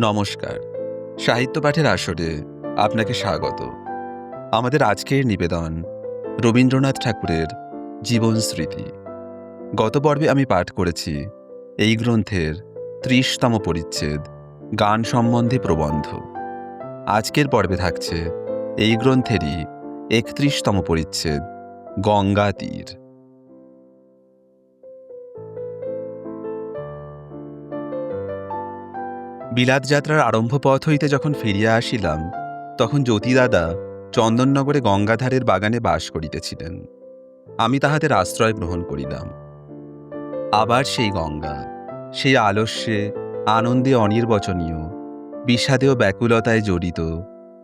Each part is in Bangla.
নমস্কার। সাহিত্য পাঠের আসরে আপনাকে স্বাগত। আমাদের আজকের নিবেদন রবীন্দ্রনাথ ঠাকুরের জীবন স্মৃতি। গত পর্বে আমি পাঠ করেছি এই গ্রন্থের ত্রিশতম পরিচ্ছেদ, গান সম্বন্ধে প্রবন্ধ। আজকের পর্বে থাকছে এই গ্রন্থেরই একত্রিশতম পরিচ্ছেদ, গঙ্গা তীর। বিলাত যাত্রার আরম্ভ পথ হইতে যখন ফিরিয়া আসিলাম, তখন জ্যোতিদাদা চন্দননগরে গঙ্গাধারের বাগানে বাস করিতেছিলেন। আমি তাহাদের আশ্রয় গ্রহণ করিলাম। আবার সেই গঙ্গা, সেই আলস্যে, আনন্দে অনির্বচনীয় বিষাদেও ব্যাকুলতায় জড়িত,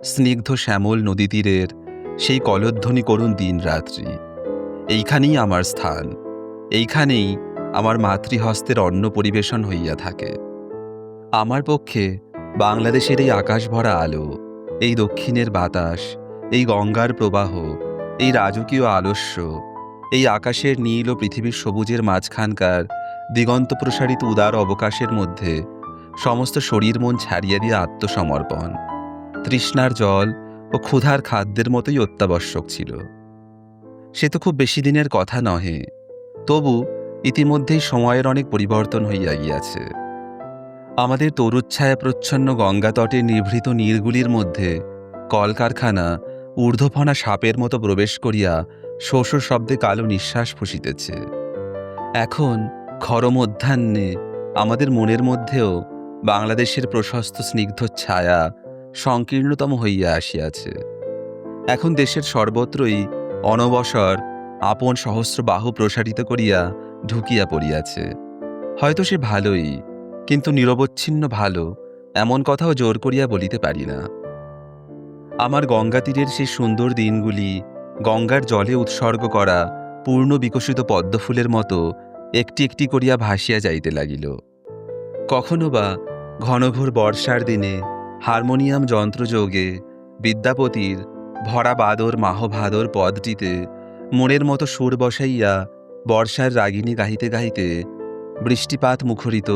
স্নিগ্ধ শ্যামল নদী তীরের সেই কলধ্বনি করুন দিন রাত্রি এইখানেই আমার স্থান, এইখানেই আমার মাতৃহস্তের অন্ন পরিবেশন হইয়া থাকে। আমার পক্ষে বাংলাদেশের এই আকাশ ভরা আলো, এই দক্ষিণের বাতাস, এই গঙ্গার প্রবাহ, এই রাজকীয় আলস্য, এই আকাশের নীল ও পৃথিবীর সবুজের মাঝখানকার দিগন্ত প্রসারিত উদার অবকাশের মধ্যে সমস্ত শরীর মন ছাড়িয়ে দিয়ে আত্মসমর্পণ, তৃষ্ণার জল ও ক্ষুধার খাদ্যের মতোই অত্যাবশ্যক ছিল। সে তো খুব বেশি দিনের কথা নহে, তবু ইতিমধ্যেই সময়ের অনেক পরিবর্তন হইয়া গিয়াছে। আমাদের তরুচ্ছায়া প্রচ্ছন্ন গঙ্গা তটের নিভৃত নীরগুলির মধ্যে কলকারখানা ঊর্ধ্বফনা সাপের মতো প্রবেশ করিয়া শোষ শব্দে কালো নিঃশ্বাস ফুসিতেছে। এখন খর মধ্যাহ্নে আমাদের মনের মধ্যেও বাংলাদেশের প্রশস্ত স্নিগ্ধ ছায়া সংকীর্ণতম হইয়া আসিয়াছে। এখন দেশের সর্বত্রই অনবসর আপন সহস্র বাহু প্রসারিত করিয়া ঢুকিয়া পড়িয়াছে। হয়তো সে ভালোই কিন্তু নিরবচ্ছিন্ন ভালো এমন কথাও জোর করিয়া বলিতে পারি না। আমার গঙ্গা তীরের সেই সুন্দর দিনগুলি, গঙ্গার জলে উৎসর্গ করা পূর্ণ বিকশিত পদ্মফুলের মতো একটি একটি করিয়া ভাসিয়া যাইতে লাগিল। কখনো বা ঘনঘোর বর্ষার দিনে হারমোনিয়াম যন্ত্রযোগে বিদ্যাপতির ভরা বাদর মাহভাদর পদটিতে মোড়ের মতো সুর বসাইয়া বর্ষার রাগিনী গাহিতে গাহিতে বৃষ্টিপাত মুখরিত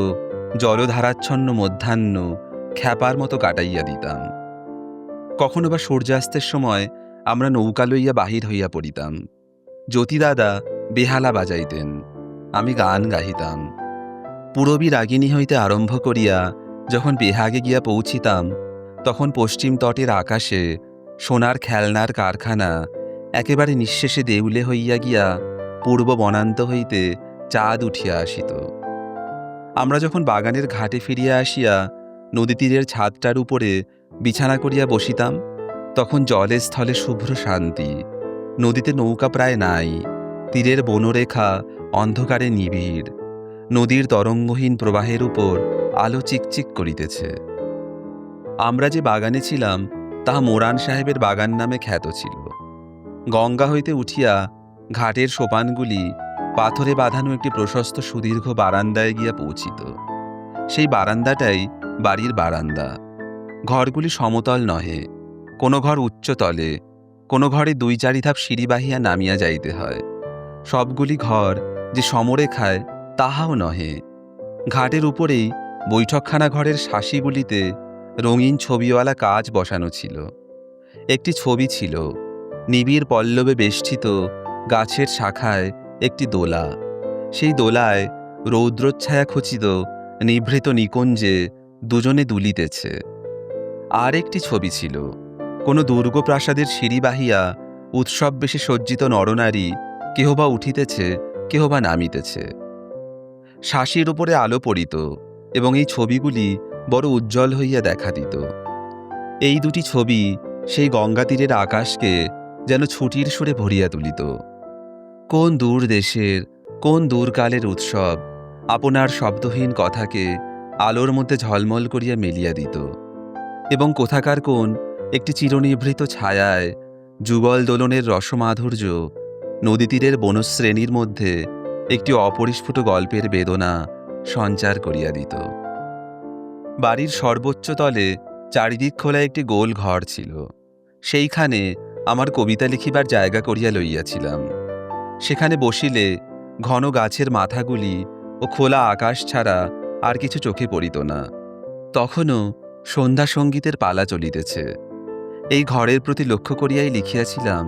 জলধারাচ্ছন্ন মধ্যাহ্ন খ্যাপার মতো কাটাইয়া দিতাম। কখনো বা সূর্যাস্তের সময় আমরা নৌকা লইয়া বাহির হইয়া পড়িতাম। জ্যোতিদাদা বেহালা বাজাইতেন, আমি গান গাহিতাম। পূরবী রাগিনী হইতে আরম্ভ করিয়া যখন বেহাগে গিয়া পৌঁছিতাম, তখন পশ্চিম তটের আকাশে সোনার খেলনার কারখানা একেবারে নিঃশেষে দেউলে হইয়া গিয়া পূর্ব বনান্ত হইতে চাঁদ উঠিয়া আসিত। আমরা যখন বাগানের ঘাটে ফিরিয়া আসিয়া নদী তীরের ছাদটার উপরে বিছানা করিয়া বসিতাম, তখন জলে স্থলে শুভ্র শান্তি। নদীতে নৌকা প্রায় নাই, তীরের বনরেখা অন্ধকারে নিবিড়। নদীর তরঙ্গহীন প্রবাহের উপর আলো চিকচিক করিতেছে। আমরা যে বাগানে ছিলাম তাহা মোরান সাহেবের বাগান নামে খ্যাত ছিল। গঙ্গা হইতে উঠিয়া ঘাটের সোপানগুলি পাথরে বাঁধানো একটি প্রশস্ত সুদীর্ঘ বারান্দায় গিয়া পৌঁছিত। সেই বারান্দাটাই বাড়ির বারান্দা। ঘরগুলি সমতল নহে। কোনো ঘর উচ্চতলে কোনো ঘরে দুই চারি ধাপ সিঁড়ি বাহিয়া নামিয়া যাইতে হয়। সবগুলি ঘর যে সমরেখায়, তাহাও নহে। ঘাটের উপরেই বৈঠকখানা ঘরের শাসিগুলিতে রঙিন ছবিওয়ালা কাজ বসানো ছিল। একটি ছবি ছিল। নিবিড় পল্লবে বেষ্টিত গাছের শাখায় একটি দোলা। সেই দোলায় রৌদ্রচ্ছায়া খচিত নিভৃত নিকুঞ্জে দুজনে দুলিতেছে। আর একটি ছবি ছিল। কোনো দুর্গপ্রাসাদের সিঁড়ি বাহিয়া উৎসব বেশি সজ্জিত নরনারী কেহ বা উঠিতেছে, কেহ বা নামিতেছে। শাসির উপরে আলো পড়িত এবং এই ছবিগুলি বড় উজ্জ্বল হইয়া দেখা দিত। এই দুটি ছবি সেই গঙ্গা তীরের আকাশকে যেন ছুটির সুরে ভরিয়া তুলিত। কোন দূর দেশের, কোন দূরকালের উৎসব, আপনার শব্দহীন কথাকে আলোর মধ্যে ঝলমল করিয়া মেলিয়া দিত। এবং কোথাকার কোন একটি চিরনিভৃত ছায়ায় যুগল দোলনের রসমাধুর্য, নদী তীরের বনশ্রেণীর মধ্যে একটি অপরিস্ফুট গল্পের বেদনা সঞ্চার করিয়া দিত। বাড়ির সর্বোচ্চ তলে চারিদিক খোলা একটি গোল ঘর ছিল। সেইখানে আমার কবিতা লিখিবার জায়গা করিয়া লইয়াছিলাম। সেখানে বসিলে ঘন গাছের মাথাগুলি ও খোলা আকাশ ছাড়া আর কিছু চোখে পড়িত না। তখনও সন্ধ্যা সঙ্গীতের পালা চলিতেছে। এই ঘরের প্রতি লক্ষ্য করিয়াই লিখিয়াছিলাম,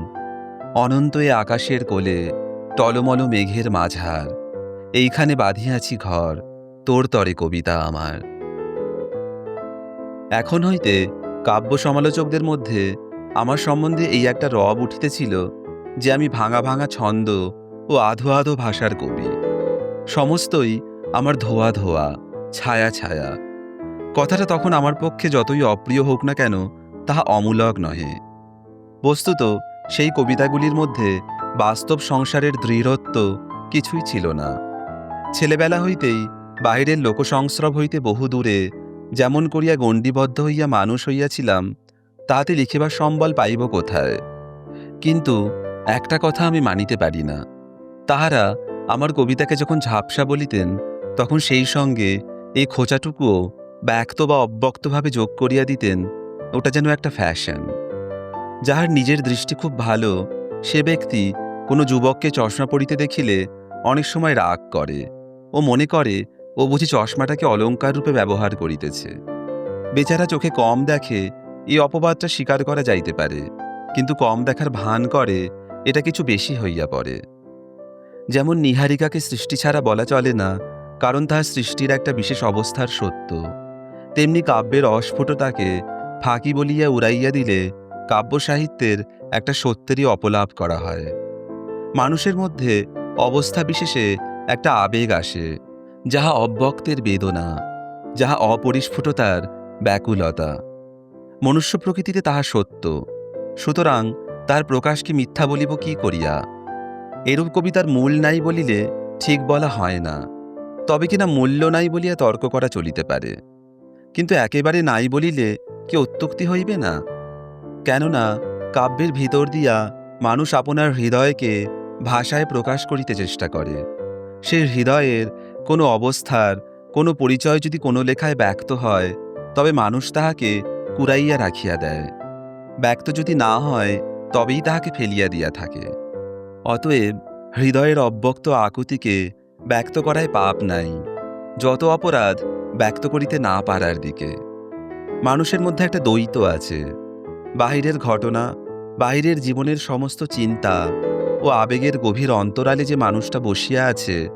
অনন্ত এ আকাশের কোলে টলমল মেঘের মাঝার, এইখানে বাঁধিয়াছি ঘর, তোর তরে কবিতা আমার। এখন হইতে কাব্য সমালোচকদের মধ্যে আমার সম্বন্ধে এই একটা রব উঠিতেছিল যে আমি ভাঙা ভাঙা ছন্দ ও আধো আধো ভাষার কবি। সমস্তই আমার ধোয়া ধোয়া, ছায়া ছায়া। কথাটা তখন আমার পক্ষে যতই অপ্রিয় হোক না কেন, তাহা অমূলক নহে। বস্তুত, সেই কবিতাগুলির মধ্যে বাস্তব সংসারের দৃঢ়ত্ব কিছুই ছিল না। ছেলেবেলা হইতেই বাহিরের লোকসংস্রব হইতে বহু দূরে যেমন করিয়া গণ্ডিবদ্ধ হইয়া মানুষ হইয়াছিলাম, তাহাতে লিখিবার সম্বল পাইব কোথায়? কিন্তু একটা কথা আমি মানিতে পারি না। তাহারা আমার কবিতাকে যখন ঝাপসা বলিতেন, তখন সেই সঙ্গে এই খোঁচাটুকুও ব্যক্ত বা অব্যক্তভাবে যোগ করিয়া দিতেন, ওটা যেন একটা ফ্যাশন যাহার নিজের দৃষ্টি খুব ভালো, সে ব্যক্তি কোনো যুবককে চশমা পরিতে দেখিলে অনেক সময় রাগ করে ও মনে করে, ও বুঝি চশমাটাকে অলংকার রূপে ব্যবহার করিতেছে। বেচারা চোখে কম দেখে এই অপবাদটা স্বীকার করা যাইতে পারে, কিন্তু কম দেখার ভান করে এটা কিছু বেশি হইয়া পড়ে। যেমন নিহারিকাকে সৃষ্টি ছাড়া বলা চলে না, কারণ তাহার সৃষ্টির একটা বিশেষ অবস্থার সত্য। তেমনি কাব্যের অস্ফুটতাকে ফাঁকি বলিয়া উড়াইয়া দিলে কাব্য সাহিত্যের একটা সত্যেরই অপলাপ করা হয়। মানুষের মধ্যে অবস্থা বিশেষে একটা আবেগ আসে, যাহা অব্যক্তের বেদনা, যাহা অপরিস্ফুটতার ব্যাকুলতা। মনুষ্য প্রকৃতিতে তাহা সত্য। সুতরাং তার প্রকাশকে মিথ্যা বলিব কি করিয়া? এরূপ কবিতার মূল নাই বলিলে ঠিক বলা হয় না। তবে কিনা মূল্য নাই বলিয়া তর্ক করা চলিতে পারে। কিন্তু একেবারে নাই বলিলে কি অত্যুক্তি হইবে না? কেননা কাব্যের ভিতর দিয়া মানুষ আপনার হৃদয়কে ভাষায় প্রকাশ করিতে চেষ্টা করে। সে হৃদয়ের কোনো অবস্থার, কোনো পরিচয় যদি কোনো লেখায় ব্যক্ত হয়, তবে মানুষ তাহাকে কুড়াইয়া রাখিয়া দেয়। ব্যক্ত যদি না হয় তবেই তাহাকে ফেলিয়া দিয়া থাকে। অতএব হৃদয়ের অব্যক্ত আকুতিকে ব্যক্ত করায় পাপ নাই। যত অপরাধ ব্যক্ত করিতে না পারার দিকে। মানুষের মধ্যে একটা দ্বৈত আছে। বাহিরের ঘটনা, বাহিরের জীবনের সমস্ত চিন্তা ও আবেগের গভীর অন্তরালে যে মানুষটা বসিয়া আছে,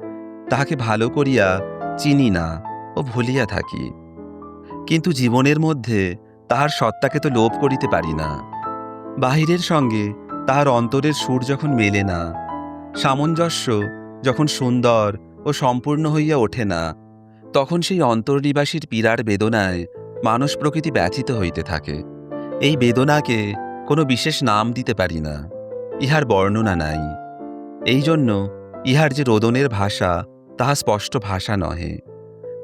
তাহাকে ভালো করিয়া চিনি না ও ভুলিয়া থাকি। কিন্তু জীবনের মধ্যে তাহার সত্তাকে তো লোভ করিতে পারি না। বাহিরের সঙ্গে তাহার অন্তরের সুর যখন মেলে না, সামঞ্জস্য যখন সুন্দর ও সম্পূর্ণ হইয়া ওঠে না, তখন সেই অন্তর্নিবাসীর পীড়ার বেদনায় মানুষ প্রকৃতি ব্যথিত হইতে থাকে। এই বেদনাকে কোনো বিশেষ নাম দিতে পারি না, ইহার বর্ণনা নাই। এই জন্য ইহার যে রোদনের ভাষা, তাহা স্পষ্ট ভাষা নহে।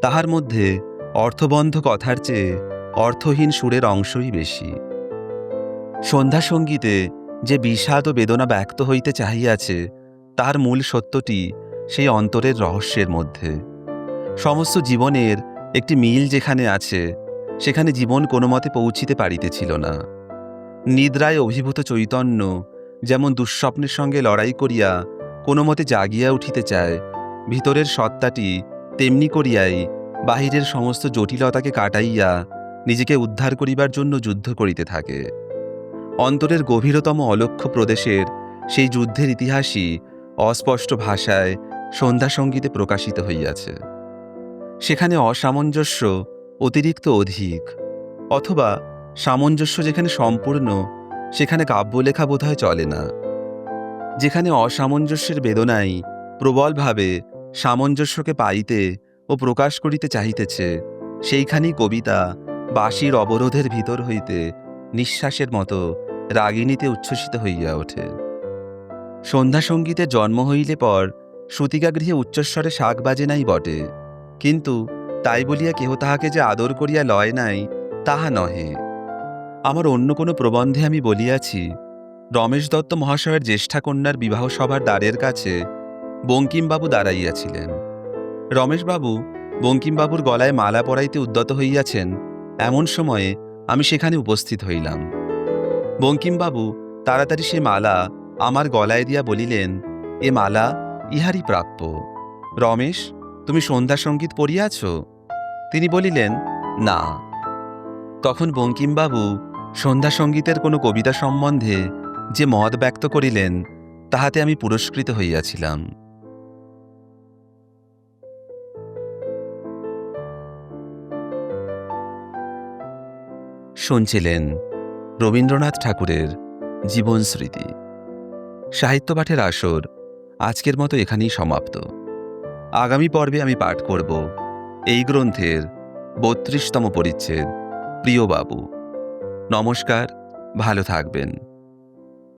তাহার মধ্যে অর্থবন্ধ কথার চেয়ে অর্থহীন সুরের অংশই বেশি। সন্ধ্যা সঙ্গীতে যে বিষাদ ও বেদনা ব্যক্ত হইতে চাহিয়াছে, তার মূল সত্যটি সেই অন্তরের রহস্যের মধ্যে। সমস্ত জীবনের একটি মিল যেখানে আছে, সেখানে জীবন কোনো মতে পৌঁছিতে পারিতেছিল না। নিদ্রায় অভিভূত চৈতন্য যেমন দুঃস্বপ্নের সঙ্গে লড়াই করিয়া কোনো মতে জাগিয়া উঠিতে চায়, ভিতরের সত্তাটি তেমনি করিয়াই বাহিরের সমস্ত জটিলতাকে কাটাইয়া নিজেকে উদ্ধার করিবার জন্য যুদ্ধ করিতে থাকে। অন্তরের গভীরতম অলক্ষ্য প্রদেশের সেই যুদ্ধের ইতিহাসই অস্পষ্ট ভাষায় সন্ধ্যা সঙ্গীতে প্রকাশিত হইয়াছে। সেখানে অসামঞ্জস্য অতিরিক্ত অধিক অথবা সামঞ্জস্য যেখানে সম্পূর্ণ, সেখানে কাব্যলেখা বোধহয় চলে না। যেখানে অসামঞ্জস্যের বেদনাই প্রবলভাবে সামঞ্জস্যকে পাইতে ও প্রকাশ করিতে চাহিতেছে, সেইখানেই কবিতা বাঁশির অবরোধের ভিতর হইতে নিঃশ্বাসের মতো রাগিনীতে উচ্ছ্বসিত হইয়া ওঠে। সন্ধ্যা সঙ্গীতে জন্ম হইলে পর শ্রুতিকাগৃহে উচ্চস্বরে শাক বাজে নাই বটে, কিন্তু তাই বলিয়া কেহ তাহাকে যে আদর করিয়া লয় নাই, তাহা নহে। আমার অন্য কোনো প্রবন্ধে আমি বলিয়াছি, রমেশ দত্ত মহাশয়ের জ্যেষ্ঠা কন্যার বিবাহ সভার দ্বারের কাছে বঙ্কিমবাবু দাঁড়াইয়াছিলেন। রমেশবাবু বঙ্কিমবাবুর গলায় মালা পরাইতে উদ্যত হইয়াছেন, এমন সময়ে আমি সেখানে উপস্থিত হইলাম। বঙ্কিমবাবু, তাড়াতাড়ি সে মালা আমার গলায় দিয়া বলিলেন, এ মালা ইহারই প্রাপ্য। রমেশ, তুমি সন্ধ্যা সংগীত পড়িয়াছ তিনি বলিলেন, না। তখন বঙ্কিমবাবু সন্ধ্যা সঙ্গীতের কোনো কবিতা সম্বন্ধে যে মত ব্যক্ত করিলেন, তাহাতে আমি পুরস্কৃত হইয়াছিলাম। শুনছিলেন রবীন্দ্রনাথ ঠাকুরের জীবন স্মৃতি। সাহিত্য পাঠের আসর আজকের মতো এখানেই সমাপ্ত। আগামী পর্বে আমি পাঠ করব এই গ্রন্থের বত্রিশতম পরিচ্ছেদ প্রিয়বাবু নমস্কার, ভালো থাকবেন।